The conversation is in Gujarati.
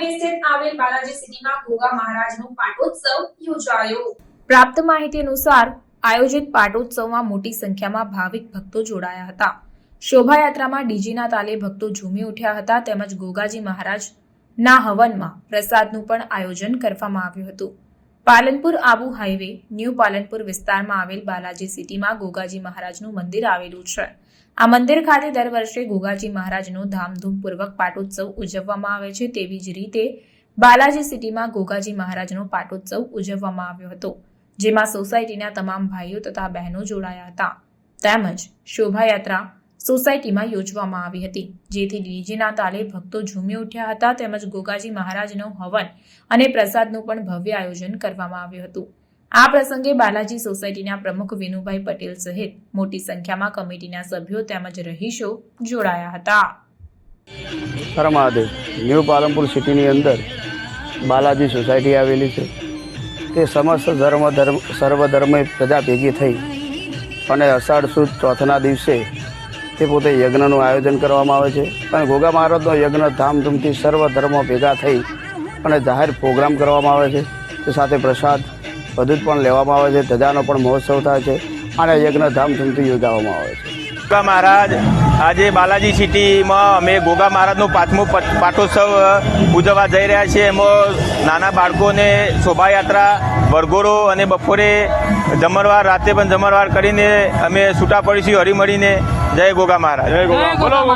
હાઈવે સ્થિત આવેલ બાલાજી સિટીમાં ગોગા મહારાજનો પાટોત્સવ યોજાયો? પ્રાપ્ત માહિતી અનુસાર, આયોજિત પાટોત્સવમાં મોટી સંખ્યામાં ભાવિક ભક્તો જોડાયા હતા. શોભાયાત્રામાં ડીજીના તાલે ભક્તો ઝૂમી ઉઠ્યા હતા તેમજ ગોગાજી મહારાજના હવનમાં પ્રસાદનું પણ આયોજન કરવામાં આવ્યું હતું. પાલનપુર આબુ હાઈવે, ન્યૂ પાલનપુર વિસ્તારમાં આવેલ બાલાજી સિટીમાં ગોગાજી મહારાજનું મંદિર આવેલું છે. આ મંદિર ખાતે દર વર્ષે ગોગાજી મહારાજનો ધામધૂમપૂર્વક પાટોત્સવ ઉજવવામાં આવે છે તેવી જ રીતે બાલાજી સિટીમાં ગોગાજી મહારાજનો પાટોત્સવ ઉજવવામાં આવ્યો હતો, જેમાં સોસાયટીના તમામ ભાઈઓ તથા બહેનો જોડાયા હતા. તેમજ શોભાયાત્રા સોસાયટીમાં યોજવામાં આવી હતી. જેથી ડીજેના તાલે ભક્તો ઝૂમી ઉઠ્યા હતા તેમજ ગોગાજી મહારાજનો હવન અને પ્રસાદનું પણ ભવ્ય આયોજન કરવામાં આવ્યું હતું. આ પ્રસંગે બાલાજી સોસાયટીના પ્રમુખ વિનુભાઈ પટેલ સહિત મોટી સંખ્યામાં કમિટીના સભ્યો તેમજ રહીશો જોડાયા હતા. મહાદેવ, ન્યૂ પાલનપુર સિટીની અંદર બાલાજી સોસાયટી આવેલી છે. તે સમસ્ત ધર્મ ધર્મ સર્વ ધર્મ પ્રજા ભેગી થઈ અને અષાઢ સુદ ચોથના દિવસે તે પોતે યજ્ઞનું આયોજન કરવામાં આવે છે. અને ગોગા મહારાજનો યજ્ઞ ધામધૂમથી સર્વ ધર્મો ભેગા થઈ અને જાહેર પ્રોગ્રામ કરવામાં આવે છે. તે સાથે પ્રસાદ, બધું પણ લેવામાં આવે છે. ધજાનો પણ મહોત્સવ થાય છે અને યજ્ઞ ધામધૂમથી યોજાવામાં આવે છે. ગોગા મહારાજ, આજે બાલાજી સિટીમાં અમે ગોગા મહારાજનું પાંચમું પટ- પાટોત્સવ ઉજવવા જઈ રહ્યા છીએ. એમાં નાના બાળકોને શોભાયાત્રા, વરઘોડો અને બપોરે જમણવાર, રાતે પણ જમણવાર કરીને અમે છૂટા પડીશું હળી મળીને જય ગોગા મહારાજ. જય ગોગા. બોલો ગોગા.